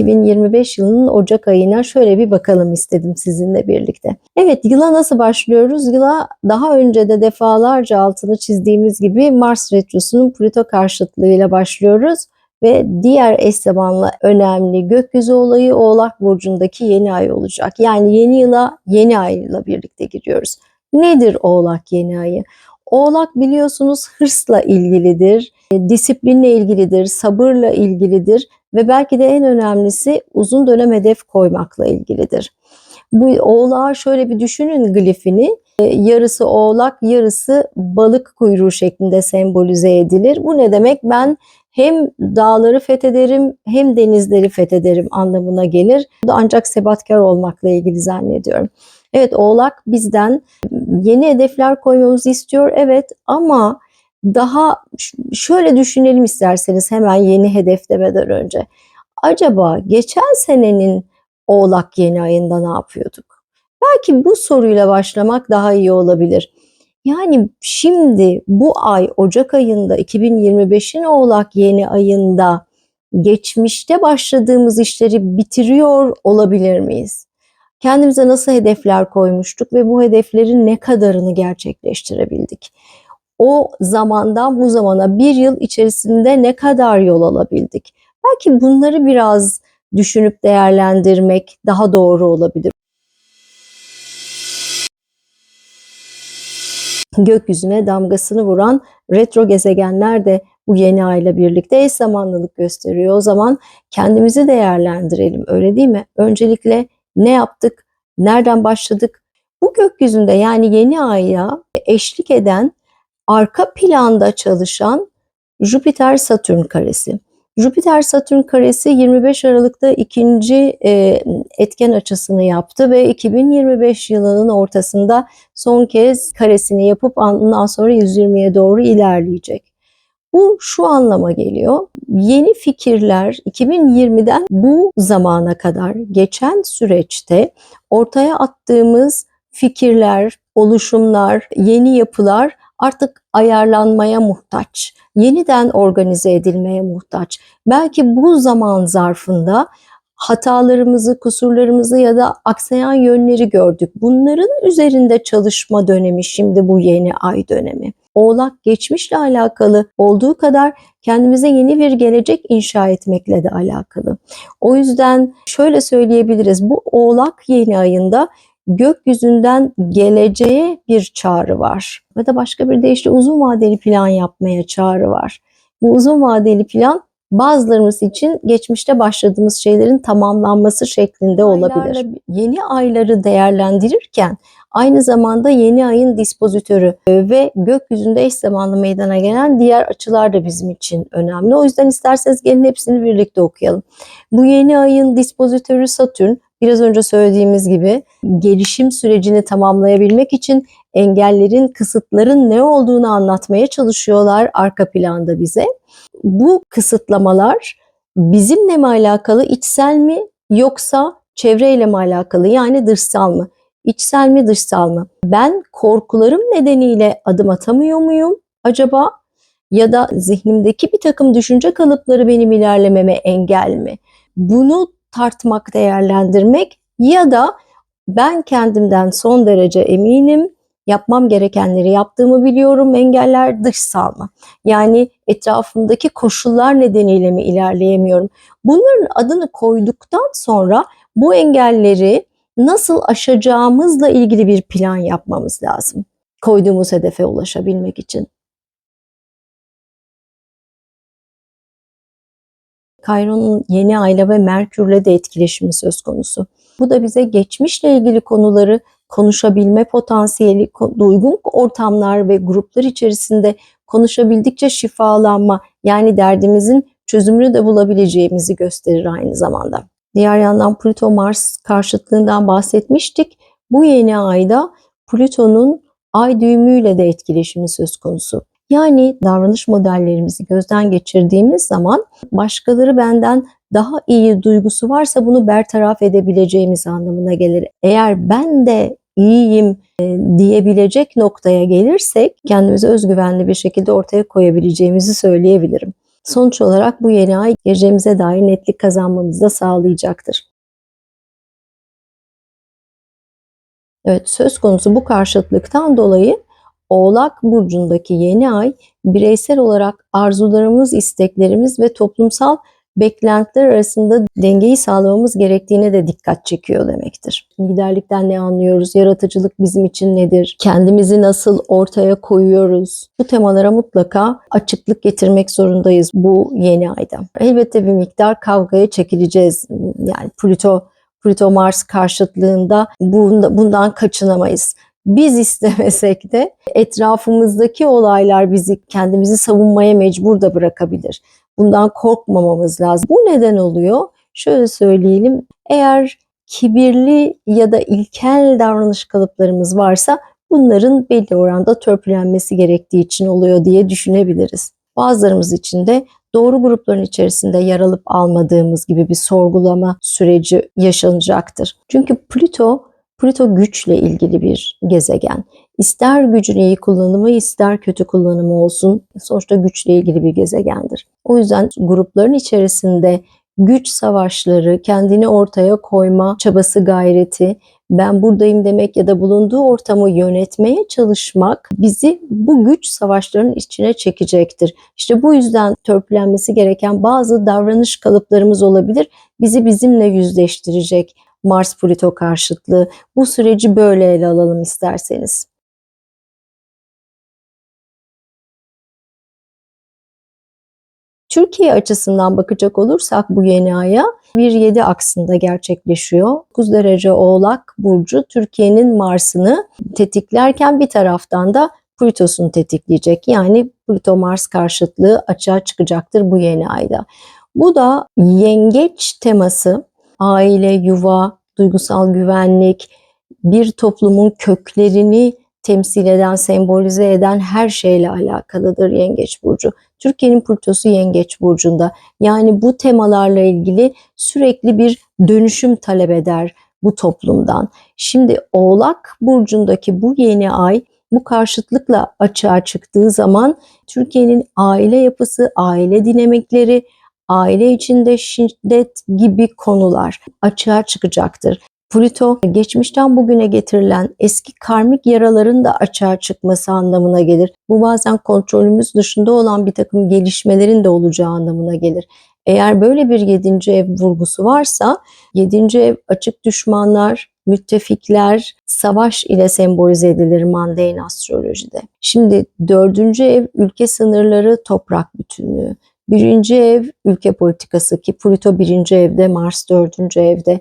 2025 yılının Ocak ayına şöyle bir bakalım istedim sizinle birlikte. Evet yıla nasıl başlıyoruz? Yıla daha önce de defalarca altını çizdiğimiz gibi Mars Retrosu'nun Plüto karşıtlığıyla başlıyoruz ve diğer eş zamanlı önemli gökyüzü olayı Oğlak Burcu'ndaki yeni ay olacak. Yani yeni yıla yeni ayla birlikte giriyoruz. Nedir Oğlak yeni ayı? Oğlak biliyorsunuz hırsla ilgilidir, disiplinle ilgilidir, sabırla ilgilidir ve belki de en önemlisi uzun dönem hedef koymakla ilgilidir. Bu oğlağı şöyle bir düşünün glifini. E, Yarısı oğlak, yarısı balık kuyruğu şeklinde sembolize edilir. Bu ne demek? Ben hem dağları fethederim hem denizleri fethederim anlamına gelir. Bu da ancak sebatkar olmakla ilgili zannediyorum. Evet oğlak bizden yeni hedefler koymamızı istiyor evet ama daha şöyle düşünelim isterseniz hemen yeni hedef demeden önce. Acaba geçen senenin oğlak yeni ayında ne yapıyorduk? Belki bu soruyla başlamak daha iyi olabilir. Yani şimdi bu ay Ocak ayında 2025'in Oğlak yeni ayında geçmişte başladığımız işleri bitiriyor olabilir miyiz? Kendimize nasıl hedefler koymuştuk ve bu hedeflerin ne kadarını gerçekleştirebildik? O zamandan bu zamana bir yıl içerisinde ne kadar yol alabildik? Belki bunları biraz düşünüp değerlendirmek daha doğru olabilir. gökyüzüne damgasını vuran retro gezegenler de bu yeni ayla birlikte eş zamanlılık gösteriyor. O zaman kendimizi değerlendirelim öyle değil mi? Öncelikle ne yaptık? Nereden başladık? Bu gökyüzünde yani yeni aya eşlik eden arka planda çalışan Jüpiter Satürn karesi. Jüpiter Satürn karesi 25 Aralık'ta ikinci e, etken açısını yaptı ve 2025 yılının ortasında son kez karesini yapıp ondan sonra 120'ye doğru ilerleyecek. Bu şu anlama geliyor. Yeni fikirler 2020'den bu zamana kadar geçen süreçte ortaya attığımız fikirler, oluşumlar, yeni yapılar artık ayarlanmaya muhtaç. Yeniden organize edilmeye muhtaç. Belki bu zaman zarfında hatalarımızı, kusurlarımızı ya da aksayan yönleri gördük. Bunların üzerinde çalışma dönemi şimdi bu yeni ay dönemi. Oğlak geçmişle alakalı olduğu kadar kendimize yeni bir gelecek inşa etmekle de alakalı. O yüzden şöyle söyleyebiliriz. Bu Oğlak yeni ayında gökyüzünden geleceğe bir çağrı var. Ya da başka bir deyişle uzun vadeli plan yapmaya çağrı var. Bu uzun vadeli plan bazılarımız için geçmişte başladığımız şeylerin tamamlanması şeklinde olabilir. Yeni ayları değerlendirirken aynı zamanda yeni ayın dispozitörü ve gökyüzünde eş zamanlı meydana gelen diğer açılar da bizim için önemli. O yüzden isterseniz gelin hepsini birlikte okuyalım. Bu yeni ayın dispozitörü Satürn biraz önce söylediğimiz gibi gelişim sürecini tamamlayabilmek için engellerin, kısıtların ne olduğunu anlatmaya çalışıyorlar arka planda bize. Bu kısıtlamalar bizimle mi alakalı, içsel mi yoksa çevreyle mi alakalı yani dışsal mı? İçsel mi, dışsal mı? Ben korkularım nedeniyle adım atamıyor muyum acaba? Ya da zihnimdeki bir takım düşünce kalıpları benim ilerlememe engel mi? Bunu tartmak, değerlendirmek ya da ben kendimden son derece eminim, yapmam gerekenleri yaptığımı biliyorum, engeller dışsal mı? Yani etrafımdaki koşullar nedeniyle mi ilerleyemiyorum? Bunların adını koyduktan sonra bu engelleri nasıl aşacağımızla ilgili bir plan yapmamız lazım. Koyduğumuz hedefe ulaşabilmek için. Kayron'un yeni ayla ve Merkür'le de etkileşimi söz konusu. Bu da bize geçmişle ilgili konuları konuşabilme potansiyeli, uygun ortamlar ve gruplar içerisinde konuşabildikçe şifalanma yani derdimizin çözümünü de bulabileceğimizi gösterir aynı zamanda. Diğer yandan Plüto Mars karşıtlığından bahsetmiştik. Bu yeni ayda Plüton'un ay düğümüyle de etkileşimi söz konusu. Yani davranış modellerimizi gözden geçirdiğimiz zaman başkaları benden daha iyi duygusu varsa bunu bertaraf edebileceğimiz anlamına gelir. Eğer ben de iyiyim e, diyebilecek noktaya gelirsek kendimizi özgüvenli bir şekilde ortaya koyabileceğimizi söyleyebilirim. Sonuç olarak bu yeni ay geleceğimize dair netlik kazanmamızı da sağlayacaktır. Evet söz konusu bu karşıtlıktan dolayı Oğlak burcundaki yeni ay bireysel olarak arzularımız, isteklerimiz ve toplumsal beklentiler arasında dengeyi sağlamamız gerektiğine de dikkat çekiyor demektir. Liderlikten ne anlıyoruz? Yaratıcılık bizim için nedir? Kendimizi nasıl ortaya koyuyoruz? Bu temalara mutlaka açıklık getirmek zorundayız bu yeni ayda. Elbette bir miktar kavgaya çekileceğiz. Yani Plüto Plüto Mars karşıtlığında bundan kaçınamayız. Biz istemesek de etrafımızdaki olaylar bizi kendimizi savunmaya mecbur da bırakabilir. Bundan korkmamamız lazım. Bu neden oluyor? Şöyle söyleyelim. Eğer kibirli ya da ilkel davranış kalıplarımız varsa bunların belli oranda törpülenmesi gerektiği için oluyor diye düşünebiliriz. Bazılarımız için de doğru grupların içerisinde yer alıp almadığımız gibi bir sorgulama süreci yaşanacaktır. Çünkü Plüto Plüto güçle ilgili bir gezegen. İster gücün iyi kullanımı ister kötü kullanımı olsun sonuçta güçle ilgili bir gezegendir. O yüzden grupların içerisinde güç savaşları, kendini ortaya koyma çabası, gayreti, ben buradayım demek ya da bulunduğu ortamı yönetmeye çalışmak bizi bu güç savaşlarının içine çekecektir. İşte bu yüzden törpülenmesi gereken bazı davranış kalıplarımız olabilir. Bizi bizimle yüzleştirecek. Mars Plüto karşıtlığı. Bu süreci böyle ele alalım isterseniz. Türkiye açısından bakacak olursak bu yeni aya 1-7 aksında gerçekleşiyor. 9 derece Oğlak Burcu Türkiye'nin Mars'ını tetiklerken bir taraftan da Plütos'unu tetikleyecek. Yani Plüto-Mars karşıtlığı açığa çıkacaktır bu yeni ayda. Bu da yengeç teması aile, yuva, duygusal güvenlik, bir toplumun köklerini temsil eden, sembolize eden her şeyle alakalıdır Yengeç Burcu. Türkiye'nin Plütosu Yengeç Burcu'nda. Yani bu temalarla ilgili sürekli bir dönüşüm talep eder bu toplumdan. Şimdi Oğlak Burcu'ndaki bu yeni ay bu karşıtlıkla açığa çıktığı zaman Türkiye'nin aile yapısı, aile dinamikleri, aile içinde şiddet gibi konular açığa çıkacaktır. Plüto geçmişten bugüne getirilen eski karmik yaraların da açığa çıkması anlamına gelir. Bu bazen kontrolümüz dışında olan bir takım gelişmelerin de olacağı anlamına gelir. Eğer böyle bir yedinci ev vurgusu varsa yedinci ev açık düşmanlar, müttefikler, savaş ile sembolize edilir mundane astrolojide. Şimdi dördüncü ev ülke sınırları, toprak bütünlüğü. Birinci ev ülke politikası ki Plüto birinci evde, Mars dördüncü evde.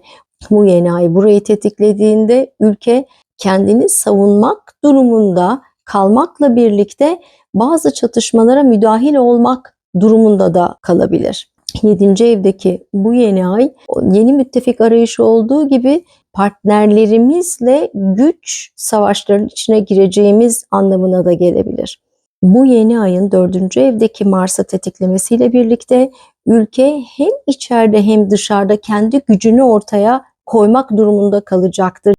Bu yeni ay burayı tetiklediğinde ülke kendini savunmak durumunda kalmakla birlikte bazı çatışmalara müdahil olmak durumunda da kalabilir. 7. evdeki bu yeni ay yeni müttefik arayışı olduğu gibi partnerlerimizle güç savaşlarının içine gireceğimiz anlamına da gelebilir. Bu yeni ayın dördüncü evdeki Mars'a tetiklemesiyle birlikte ülke hem içeride hem dışarıda kendi gücünü ortaya koymak durumunda kalacaktır.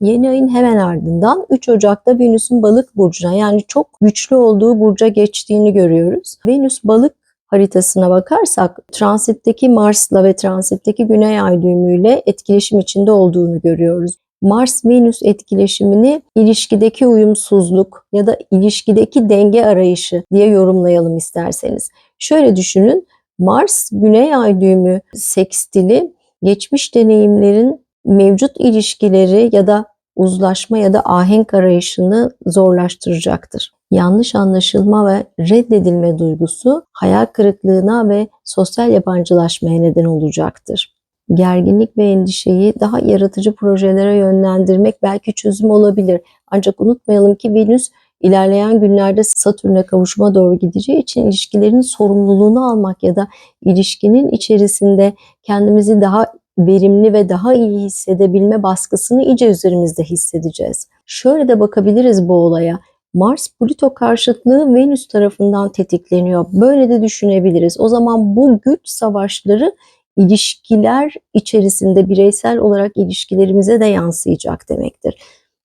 Yeni ayın hemen ardından 3 Ocak'ta Venüs'ün balık burcuna yani çok güçlü olduğu burca geçtiğini görüyoruz. Venüs balık haritasına bakarsak transitteki Mars'la ve transitteki Güney Ay düğümüyle etkileşim içinde olduğunu görüyoruz. Mars-Venüs etkileşimini ilişkideki uyumsuzluk ya da ilişkideki denge arayışı diye yorumlayalım isterseniz. Şöyle düşünün, Mars Güney Ay düğümü sekstili geçmiş deneyimlerin mevcut ilişkileri ya da uzlaşma ya da ahenk arayışını zorlaştıracaktır. Yanlış anlaşılma ve reddedilme duygusu hayal kırıklığına ve sosyal yabancılaşmaya neden olacaktır gerginlik ve endişeyi daha yaratıcı projelere yönlendirmek belki çözüm olabilir. Ancak unutmayalım ki Venüs ilerleyen günlerde Satürn'e kavuşma doğru gideceği için ilişkilerin sorumluluğunu almak ya da ilişkinin içerisinde kendimizi daha verimli ve daha iyi hissedebilme baskısını iyice üzerimizde hissedeceğiz. Şöyle de bakabiliriz bu olaya. Mars Plüto karşıtlığı Venüs tarafından tetikleniyor. Böyle de düşünebiliriz. O zaman bu güç savaşları ilişkiler içerisinde bireysel olarak ilişkilerimize de yansıyacak demektir.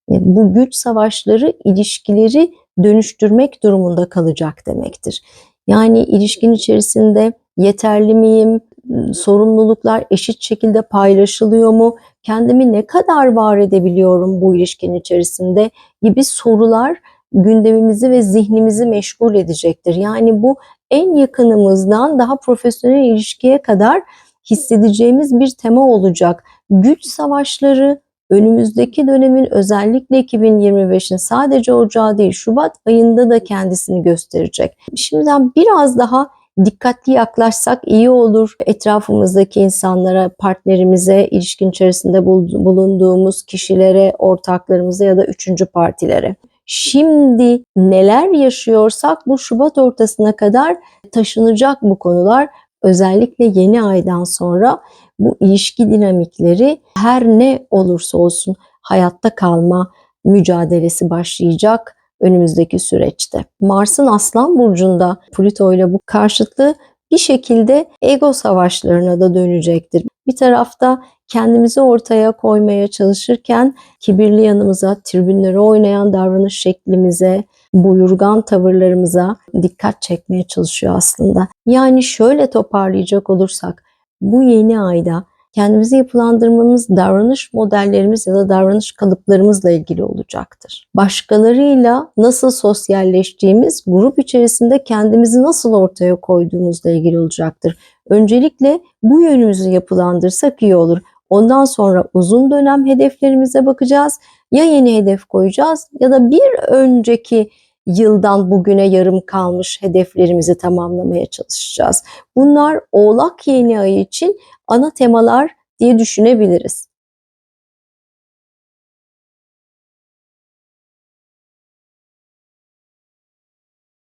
Bu güç savaşları ilişkileri dönüştürmek durumunda kalacak demektir. Yani ilişkin içerisinde yeterli miyim? Sorumluluklar eşit şekilde paylaşılıyor mu? Kendimi ne kadar var edebiliyorum bu ilişkin içerisinde gibi sorular gündemimizi ve zihnimizi meşgul edecektir. Yani bu en yakınımızdan daha profesyonel ilişkiye kadar hissedeceğimiz bir tema olacak. Güç savaşları önümüzdeki dönemin özellikle 2025'in sadece Ocağı değil Şubat ayında da kendisini gösterecek. Şimdiden biraz daha dikkatli yaklaşsak iyi olur. Etrafımızdaki insanlara, partnerimize, ilişkin içerisinde bulunduğumuz kişilere, ortaklarımıza ya da üçüncü partilere. Şimdi neler yaşıyorsak bu Şubat ortasına kadar taşınacak bu konular. Özellikle yeni aydan sonra bu ilişki dinamikleri her ne olursa olsun hayatta kalma mücadelesi başlayacak önümüzdeki süreçte. Mars'ın Aslan burcunda Plüto ile bu karşıtlığı bir şekilde ego savaşlarına da dönecektir. Bir tarafta kendimizi ortaya koymaya çalışırken kibirli yanımıza, tribünlere oynayan davranış şeklimize, buyurgan tavırlarımıza dikkat çekmeye çalışıyor aslında. Yani şöyle toparlayacak olursak bu yeni ayda kendimizi yapılandırmamız davranış modellerimiz ya da davranış kalıplarımızla ilgili olacaktır. Başkalarıyla nasıl sosyalleştiğimiz, grup içerisinde kendimizi nasıl ortaya koyduğumuzla ilgili olacaktır. Öncelikle bu yönümüzü yapılandırsak iyi olur. Ondan sonra uzun dönem hedeflerimize bakacağız. Ya yeni hedef koyacağız ya da bir önceki yıldan bugüne yarım kalmış hedeflerimizi tamamlamaya çalışacağız. Bunlar Oğlak yeni ayı için ana temalar diye düşünebiliriz.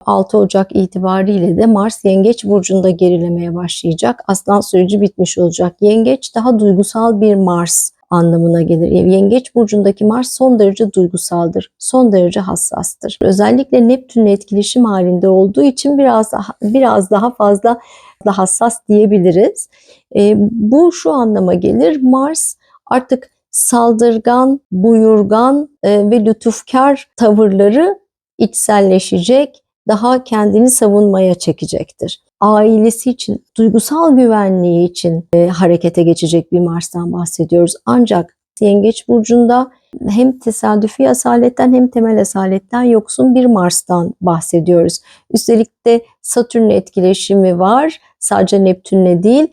...6 Ocak itibariyle de Mars Yengeç Burcu'nda gerilemeye başlayacak. Aslan süreci bitmiş olacak. Yengeç daha duygusal bir Mars anlamına gelir. Yengeç burcundaki Mars son derece duygusaldır. Son derece hassastır. Özellikle Neptün'le etkileşim halinde olduğu için biraz daha, biraz daha fazla da hassas diyebiliriz. E, bu şu anlama gelir. Mars artık saldırgan, buyurgan e, ve lütufkar tavırları içselleşecek, daha kendini savunmaya çekecektir ailesi için, duygusal güvenliği için e, harekete geçecek bir Mars'tan bahsediyoruz. Ancak Yengeç burcunda hem tesadüfi asaletten hem temel asaletten yoksun bir Mars'tan bahsediyoruz. Üstelik de Satürn etkileşimi var. Sadece Neptün'le değil.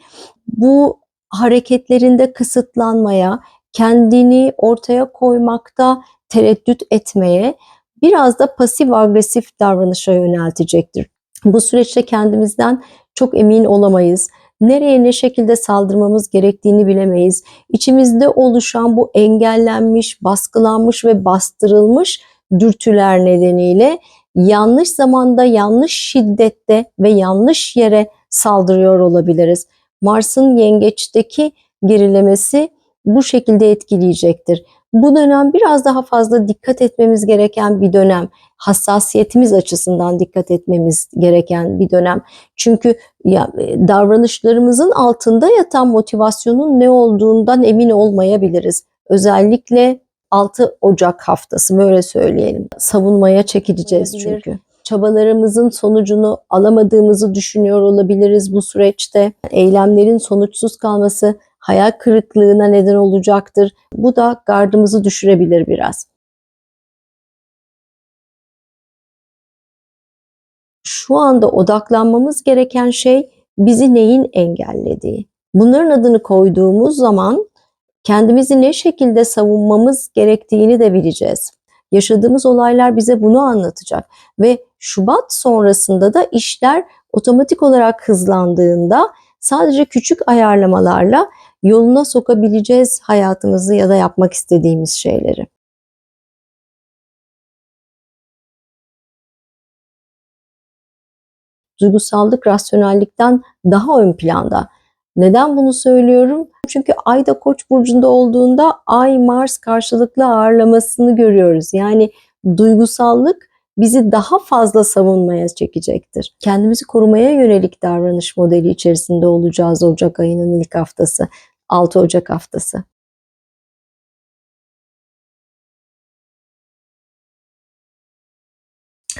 Bu hareketlerinde kısıtlanmaya, kendini ortaya koymakta tereddüt etmeye, biraz da pasif agresif davranışa yöneltecektir. Bu süreçte kendimizden çok emin olamayız. Nereye ne şekilde saldırmamız gerektiğini bilemeyiz. İçimizde oluşan bu engellenmiş, baskılanmış ve bastırılmış dürtüler nedeniyle yanlış zamanda, yanlış şiddette ve yanlış yere saldırıyor olabiliriz. Mars'ın yengeçteki gerilemesi bu şekilde etkileyecektir. Bu dönem biraz daha fazla dikkat etmemiz gereken bir dönem. Hassasiyetimiz açısından dikkat etmemiz gereken bir dönem. Çünkü ya, e, davranışlarımızın altında yatan motivasyonun ne olduğundan emin olmayabiliriz. Özellikle 6 Ocak haftası böyle söyleyelim. Savunmaya çekileceğiz çünkü çabalarımızın sonucunu alamadığımızı düşünüyor olabiliriz bu süreçte. Eylemlerin sonuçsuz kalması hayal kırıklığına neden olacaktır. Bu da gardımızı düşürebilir biraz. Şu anda odaklanmamız gereken şey bizi neyin engellediği. Bunların adını koyduğumuz zaman kendimizi ne şekilde savunmamız gerektiğini de bileceğiz. Yaşadığımız olaylar bize bunu anlatacak ve Şubat sonrasında da işler otomatik olarak hızlandığında sadece küçük ayarlamalarla yoluna sokabileceğiz hayatımızı ya da yapmak istediğimiz şeyleri. Duygusallık rasyonellikten daha ön planda. Neden bunu söylüyorum? Çünkü Ay da Koç burcunda olduğunda Ay Mars karşılıklı ağırlamasını görüyoruz. Yani duygusallık bizi daha fazla savunmaya çekecektir. Kendimizi korumaya yönelik davranış modeli içerisinde olacağız Ocak ayının ilk haftası. 6 Ocak haftası.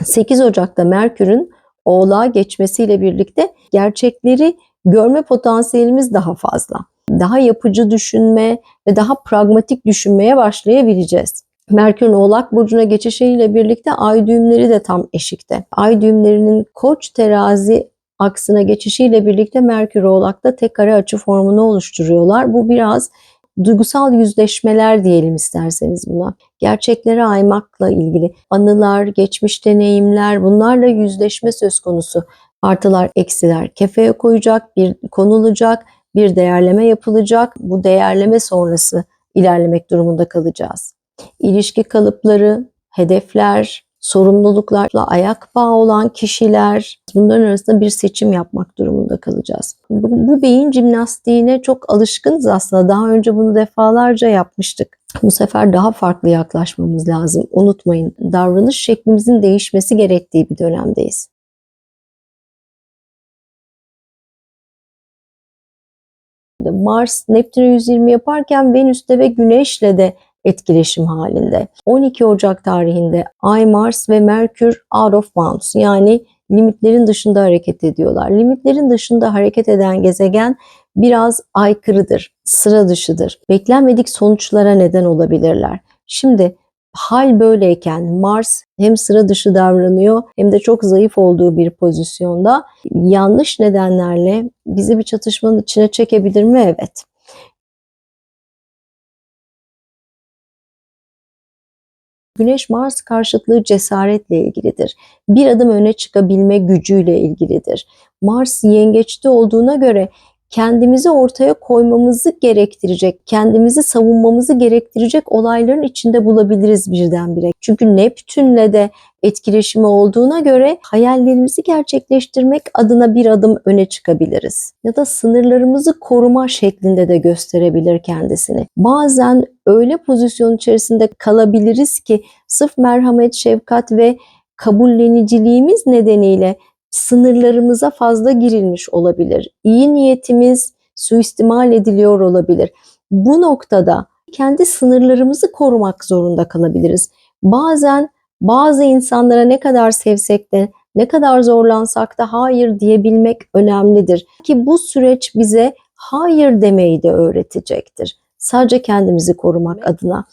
8 Ocak'ta Merkür'ün Oğlağa geçmesiyle birlikte gerçekleri görme potansiyelimiz daha fazla. Daha yapıcı düşünme ve daha pragmatik düşünmeye başlayabileceğiz. Merkür'ün Oğlak Burcu'na geçişiyle birlikte ay düğümleri de tam eşikte. Ay düğümlerinin Koç terazi aksına geçişiyle birlikte Merkür Oğlak'ta tek kare açı formunu oluşturuyorlar. Bu biraz duygusal yüzleşmeler diyelim isterseniz buna. Gerçeklere aymakla ilgili anılar, geçmiş deneyimler bunlarla yüzleşme söz konusu. Artılar, eksiler kefeye koyacak, bir konulacak, bir değerleme yapılacak. Bu değerleme sonrası ilerlemek durumunda kalacağız. İlişki kalıpları, hedefler, sorumluluklarla ayak bağı olan kişiler bunların arasında bir seçim yapmak durumunda kalacağız. Bu, bu beyin jimnastiğine çok alışkınız aslında. Daha önce bunu defalarca yapmıştık. Bu sefer daha farklı yaklaşmamız lazım. Unutmayın davranış şeklimizin değişmesi gerektiği bir dönemdeyiz. Mars Neptün'e 120 yaparken Venüs'te ve Güneş'le de etkileşim halinde. 12 Ocak tarihinde Ay, Mars ve Merkür out of bounds yani limitlerin dışında hareket ediyorlar. Limitlerin dışında hareket eden gezegen biraz aykırıdır, sıra dışıdır. Beklenmedik sonuçlara neden olabilirler. Şimdi hal böyleyken Mars hem sıra dışı davranıyor hem de çok zayıf olduğu bir pozisyonda yanlış nedenlerle bizi bir çatışmanın içine çekebilir mi? Evet. Güneş Mars karşıtlığı cesaretle ilgilidir. Bir adım öne çıkabilme gücüyle ilgilidir. Mars yengeçte olduğuna göre kendimizi ortaya koymamızı gerektirecek, kendimizi savunmamızı gerektirecek olayların içinde bulabiliriz birdenbire. Çünkü Neptün'le de etkileşimi olduğuna göre hayallerimizi gerçekleştirmek adına bir adım öne çıkabiliriz. Ya da sınırlarımızı koruma şeklinde de gösterebilir kendisini. Bazen öyle pozisyon içerisinde kalabiliriz ki sırf merhamet, şefkat ve kabulleniciliğimiz nedeniyle sınırlarımıza fazla girilmiş olabilir. İyi niyetimiz suistimal ediliyor olabilir. Bu noktada kendi sınırlarımızı korumak zorunda kalabiliriz. Bazen bazı insanlara ne kadar sevsek de ne kadar zorlansak da hayır diyebilmek önemlidir. Ki bu süreç bize hayır demeyi de öğretecektir. Sadece kendimizi korumak adına.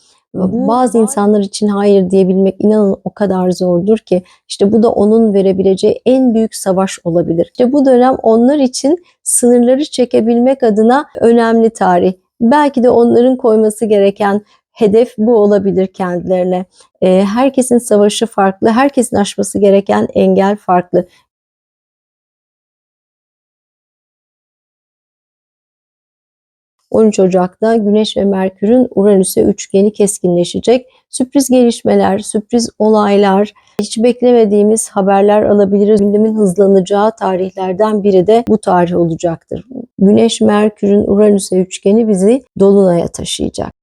Bazı insanlar için hayır diyebilmek inanın o kadar zordur ki işte bu da onun verebileceği en büyük savaş olabilir. İşte bu dönem onlar için sınırları çekebilmek adına önemli tarih. Belki de onların koyması gereken hedef bu olabilir kendilerine. Herkesin savaşı farklı, herkesin aşması gereken engel farklı. 13 Ocak'ta Güneş ve Merkür'ün Uranüs'e üçgeni keskinleşecek. Sürpriz gelişmeler, sürpriz olaylar, hiç beklemediğimiz haberler alabiliriz. Gündemin hızlanacağı tarihlerden biri de bu tarih olacaktır. Güneş Merkür'ün Uranüs'e üçgeni bizi dolunaya taşıyacak.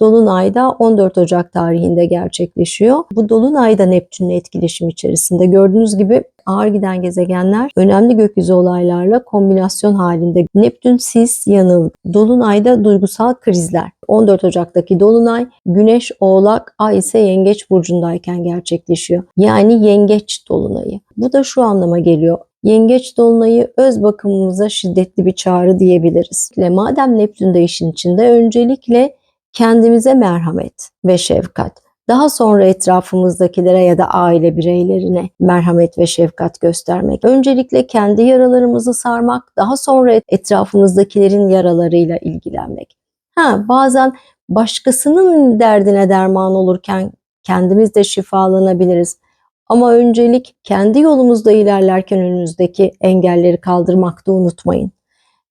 Dolunay da 14 Ocak tarihinde gerçekleşiyor. Bu Dolunay da Neptün'le etkileşim içerisinde. Gördüğünüz gibi ağır giden gezegenler önemli gökyüzü olaylarla kombinasyon halinde. Neptün sis yanıl. Dolunayda duygusal krizler. 14 Ocak'taki Dolunay Güneş Oğlak, Ay ise Yengeç burcundayken gerçekleşiyor. Yani Yengeç Dolunayı. Bu da şu anlama geliyor. Yengeç dolunayı öz bakımımıza şiddetli bir çağrı diyebiliriz. Madem Neptün de işin içinde öncelikle kendimize merhamet ve şefkat. Daha sonra etrafımızdakilere ya da aile bireylerine merhamet ve şefkat göstermek. Öncelikle kendi yaralarımızı sarmak, daha sonra etrafımızdakilerin yaralarıyla ilgilenmek. Ha, bazen başkasının derdine derman olurken kendimiz de şifalanabiliriz. Ama öncelik kendi yolumuzda ilerlerken önümüzdeki engelleri kaldırmakta unutmayın.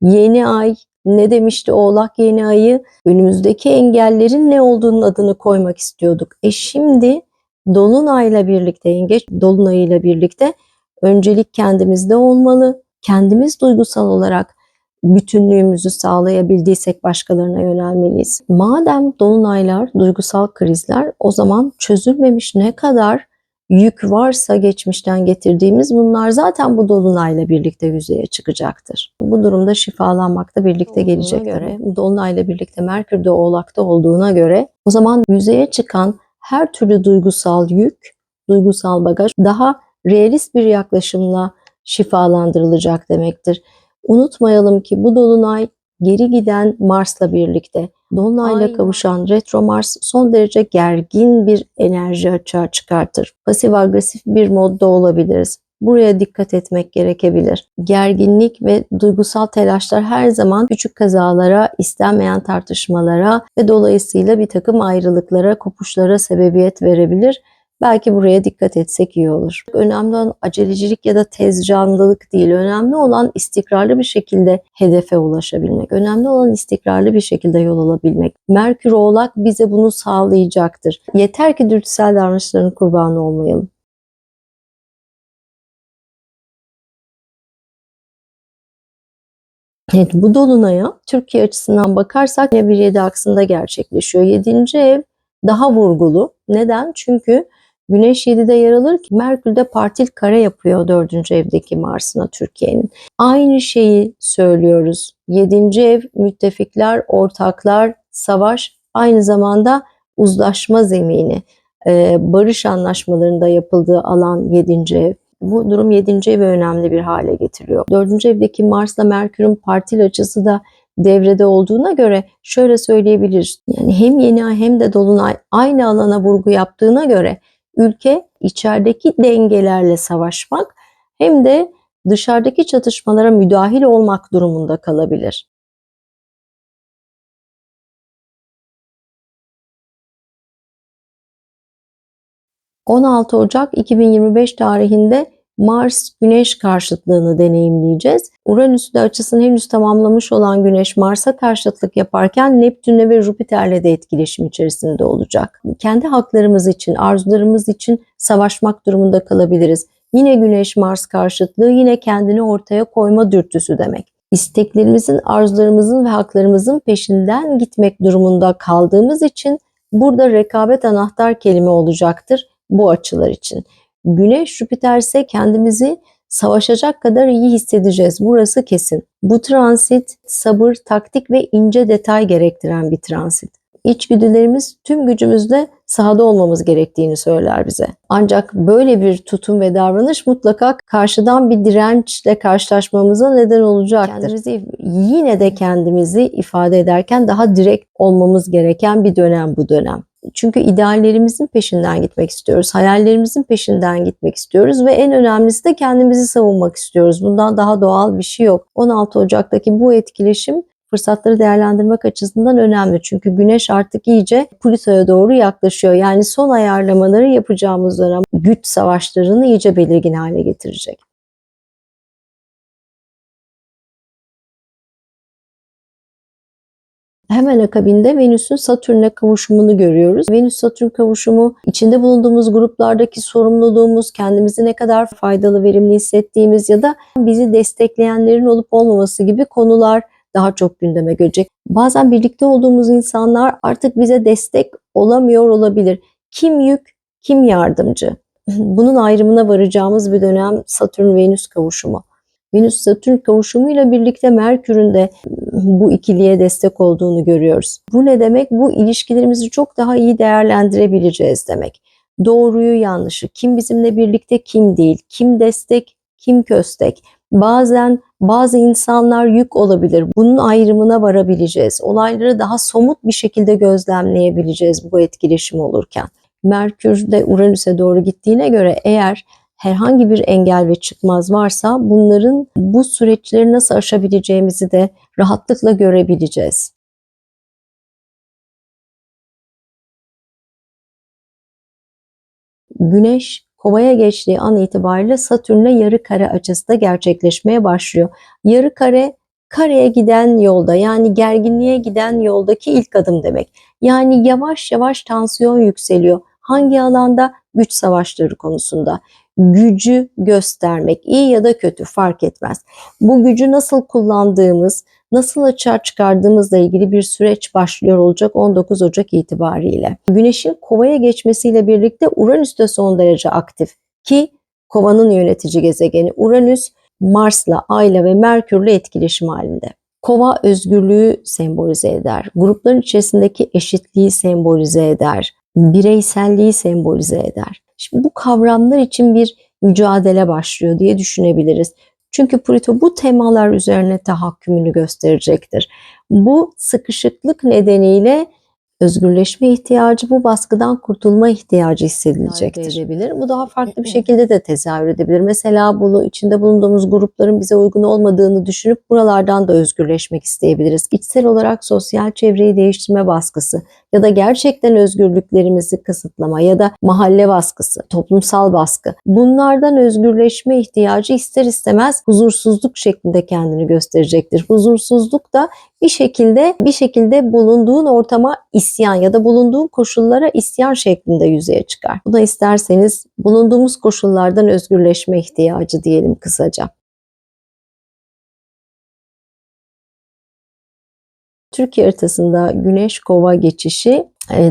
Yeni ay, ne demişti Oğlak yeni ayı? Önümüzdeki engellerin ne olduğunun adını koymak istiyorduk. E şimdi Dolunay'la birlikte, Yengeç Dolunay'ıyla birlikte öncelik kendimizde olmalı. Kendimiz duygusal olarak bütünlüğümüzü sağlayabildiysek başkalarına yönelmeliyiz. Madem dolunaylar, duygusal krizler o zaman çözülmemiş ne kadar yük varsa geçmişten getirdiğimiz bunlar zaten bu dolunayla birlikte yüzeye çıkacaktır. Bu durumda şifalanmak da birlikte Olduğuna gelecek göre, bu dolunayla birlikte Merkür de Oğlak'ta olduğuna göre o zaman yüzeye çıkan her türlü duygusal yük, duygusal bagaj daha realist bir yaklaşımla şifalandırılacak demektir. Unutmayalım ki bu dolunay geri giden Mars'la birlikte Dolunayla Aynen. kavuşan retro Mars son derece gergin bir enerji açığa çıkartır. Pasif agresif bir modda olabiliriz. Buraya dikkat etmek gerekebilir. Gerginlik ve duygusal telaşlar her zaman küçük kazalara, istenmeyen tartışmalara ve dolayısıyla bir takım ayrılıklara, kopuşlara sebebiyet verebilir. Belki buraya dikkat etsek iyi olur. Önemli olan acelecilik ya da tezcanlılık değil. Önemli olan istikrarlı bir şekilde hedefe ulaşabilmek. Önemli olan istikrarlı bir şekilde yol alabilmek. Merkür Oğlak bize bunu sağlayacaktır. Yeter ki dürtüsel davranışların kurbanı olmayalım. Evet, bu dolunaya Türkiye açısından bakarsak yine bir 7 aksında gerçekleşiyor. 7. ev daha vurgulu. Neden? Çünkü Güneş 7'de yer alır ki Merkür de partil kare yapıyor 4. evdeki Mars'ına Türkiye'nin. Aynı şeyi söylüyoruz. 7. ev müttefikler, ortaklar, savaş aynı zamanda uzlaşma zemini. Ee, barış anlaşmalarında yapıldığı alan 7. ev. Bu durum 7. evi önemli bir hale getiriyor. 4. evdeki Mars'la Merkür'ün partil açısı da devrede olduğuna göre şöyle söyleyebiliriz. Yani hem yeni ay hem de dolunay aynı alana vurgu yaptığına göre ülke içerideki dengelerle savaşmak hem de dışarıdaki çatışmalara müdahil olmak durumunda kalabilir. ...16 Ocak 2025 tarihinde Mars-Güneş karşıtlığını deneyimleyeceğiz. Uranüs'te açısını henüz tamamlamış olan Güneş Mars'a karşıtlık yaparken Neptün'le ve Jüpiter'le de etkileşim içerisinde olacak. Kendi haklarımız için, arzularımız için savaşmak durumunda kalabiliriz. Yine Güneş-Mars karşıtlığı yine kendini ortaya koyma dürtüsü demek. İsteklerimizin, arzularımızın ve haklarımızın peşinden gitmek durumunda kaldığımız için burada rekabet anahtar kelime olacaktır bu açılar için. Güneş Jüpiter ise kendimizi savaşacak kadar iyi hissedeceğiz. Burası kesin. Bu transit sabır, taktik ve ince detay gerektiren bir transit. İçgüdülerimiz tüm gücümüzle sahada olmamız gerektiğini söyler bize. Ancak böyle bir tutum ve davranış mutlaka karşıdan bir dirençle karşılaşmamıza neden olacaktır. Kendimizi, yine de kendimizi ifade ederken daha direkt olmamız gereken bir dönem bu dönem. Çünkü ideallerimizin peşinden gitmek istiyoruz. Hayallerimizin peşinden gitmek istiyoruz ve en önemlisi de kendimizi savunmak istiyoruz. Bundan daha doğal bir şey yok. 16 Ocak'taki bu etkileşim fırsatları değerlendirmek açısından önemli. Çünkü güneş artık iyice Plüto'ya doğru yaklaşıyor. Yani son ayarlamaları yapacağımız dönem güç savaşlarını iyice belirgin hale getirecek. Hemen akabinde Venüs'ün Satürn'e kavuşumunu görüyoruz. Venüs-Satürn kavuşumu içinde bulunduğumuz gruplardaki sorumluluğumuz, kendimizi ne kadar faydalı, verimli hissettiğimiz ya da bizi destekleyenlerin olup olmaması gibi konular daha çok gündeme gelecek. Bazen birlikte olduğumuz insanlar artık bize destek olamıyor olabilir. Kim yük, kim yardımcı? Bunun ayrımına varacağımız bir dönem Satürn-Venüs kavuşumu. Venüs-Satürn kavuşumuyla birlikte Merkür'ün de bu ikiliye destek olduğunu görüyoruz. Bu ne demek? Bu ilişkilerimizi çok daha iyi değerlendirebileceğiz demek. Doğruyu yanlışı, kim bizimle birlikte kim değil, kim destek, kim köstek. Bazen bazı insanlar yük olabilir. Bunun ayrımına varabileceğiz. Olayları daha somut bir şekilde gözlemleyebileceğiz bu etkileşim olurken. Merkür de Uranüs'e doğru gittiğine göre eğer herhangi bir engel ve çıkmaz varsa bunların bu süreçleri nasıl aşabileceğimizi de rahatlıkla görebileceğiz. Güneş Kovaya geçtiği an itibariyle Satürn'le yarı kare açısı da gerçekleşmeye başlıyor. Yarı kare kareye giden yolda yani gerginliğe giden yoldaki ilk adım demek. Yani yavaş yavaş tansiyon yükseliyor. Hangi alanda? Güç savaşları konusunda. Gücü göstermek iyi ya da kötü fark etmez. Bu gücü nasıl kullandığımız, nasıl açığa çıkardığımızla ilgili bir süreç başlıyor olacak 19 Ocak itibariyle. Güneşin kovaya geçmesiyle birlikte Uranüs de son derece aktif ki kovanın yönetici gezegeni Uranüs Mars'la, Ay'la ve Merkür'le etkileşim halinde. Kova özgürlüğü sembolize eder. Grupların içerisindeki eşitliği sembolize eder. Bireyselliği sembolize eder. Şimdi bu kavramlar için bir mücadele başlıyor diye düşünebiliriz. Çünkü Plüto bu temalar üzerine tahakkümünü gösterecektir. Bu sıkışıklık nedeniyle özgürleşme ihtiyacı, bu baskıdan kurtulma ihtiyacı hissedilecektir. Edebilir. Bu daha farklı bir şekilde de tezahür edebilir. Mesela bunu içinde bulunduğumuz grupların bize uygun olmadığını düşünüp buralardan da özgürleşmek isteyebiliriz. İçsel olarak sosyal çevreyi değiştirme baskısı ya da gerçekten özgürlüklerimizi kısıtlama ya da mahalle baskısı, toplumsal baskı. Bunlardan özgürleşme ihtiyacı ister istemez huzursuzluk şeklinde kendini gösterecektir. Huzursuzluk da bir şekilde bir şekilde bulunduğun ortama isyan ya da bulunduğun koşullara isyan şeklinde yüzeye çıkar. Buna isterseniz bulunduğumuz koşullardan özgürleşme ihtiyacı diyelim kısaca. Türkiye haritasında Güneş Kova geçişi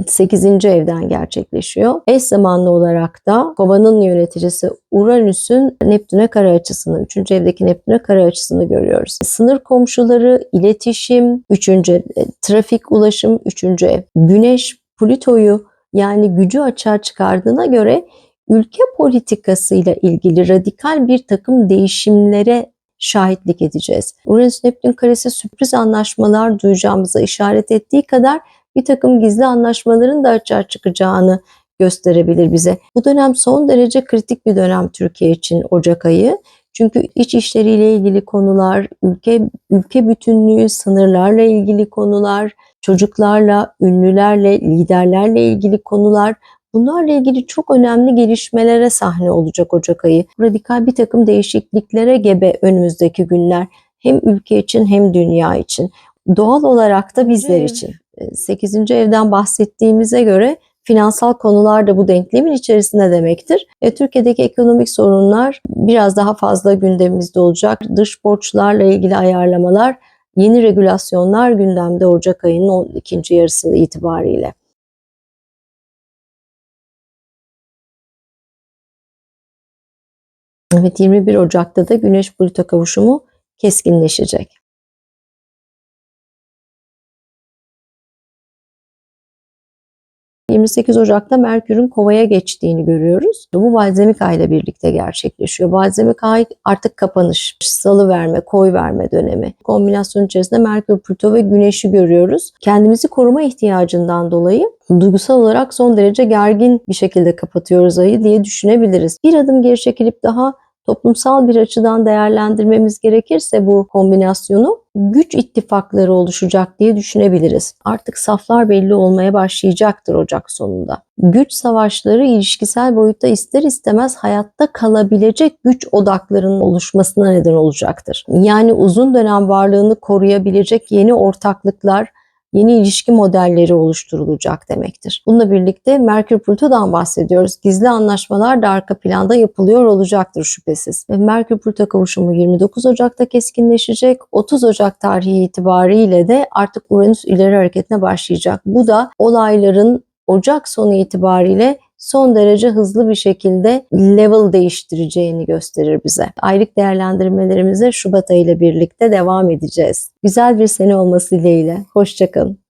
8. evden gerçekleşiyor. Eş zamanlı olarak da Kova'nın yöneticisi Uranüs'ün Neptün'e kare açısını, 3. evdeki Neptün'e kare açısını görüyoruz. Sınır komşuları, iletişim, 3. trafik, ulaşım, 3. ev. Güneş Plüto'yu yani gücü açığa çıkardığına göre ülke politikasıyla ilgili radikal bir takım değişimlere şahitlik edeceğiz. Uranüs Neptün karesi sürpriz anlaşmalar duyacağımıza işaret ettiği kadar bir takım gizli anlaşmaların da açığa çıkacağını gösterebilir bize. Bu dönem son derece kritik bir dönem Türkiye için Ocak ayı. Çünkü iç işleriyle ilgili konular, ülke ülke bütünlüğü, sınırlarla ilgili konular, çocuklarla, ünlülerle, liderlerle ilgili konular Bunlarla ilgili çok önemli gelişmelere sahne olacak Ocak ayı. Radikal bir takım değişikliklere gebe önümüzdeki günler. Hem ülke için hem dünya için. Doğal olarak da bizler evet. için. 8. evden bahsettiğimize göre finansal konular da bu denklemin içerisinde demektir. E, Türkiye'deki ekonomik sorunlar biraz daha fazla gündemimizde olacak. Dış borçlarla ilgili ayarlamalar, yeni regülasyonlar gündemde Ocak ayının ikinci yarısı itibariyle. Evet 21 Ocak'ta da Güneş Plüto kavuşumu keskinleşecek. 28 Ocak'ta Merkür'ün Kova'ya geçtiğini görüyoruz. Bu Balzemik Ay ile birlikte gerçekleşiyor. Balzemik Ay artık kapanış, salı verme, koy verme dönemi. Kombinasyon içerisinde Merkür, Plüto ve Güneş'i görüyoruz. Kendimizi koruma ihtiyacından dolayı duygusal olarak son derece gergin bir şekilde kapatıyoruz ayı diye düşünebiliriz. Bir adım geri çekilip daha toplumsal bir açıdan değerlendirmemiz gerekirse bu kombinasyonu güç ittifakları oluşacak diye düşünebiliriz. Artık saflar belli olmaya başlayacaktır Ocak sonunda. Güç savaşları ilişkisel boyutta ister istemez hayatta kalabilecek güç odaklarının oluşmasına neden olacaktır. Yani uzun dönem varlığını koruyabilecek yeni ortaklıklar, yeni ilişki modelleri oluşturulacak demektir. Bununla birlikte Merkür Plüto'dan bahsediyoruz. Gizli anlaşmalar da arka planda yapılıyor olacaktır şüphesiz. Ve Merkür Plüto kavuşumu 29 Ocak'ta keskinleşecek. 30 Ocak tarihi itibariyle de artık Uranüs ileri hareketine başlayacak. Bu da olayların Ocak sonu itibariyle son derece hızlı bir şekilde level değiştireceğini gösterir bize. Aylık değerlendirmelerimize Şubat ayı ile birlikte devam edeceğiz. Güzel bir sene olması dileğiyle. Hoşçakalın.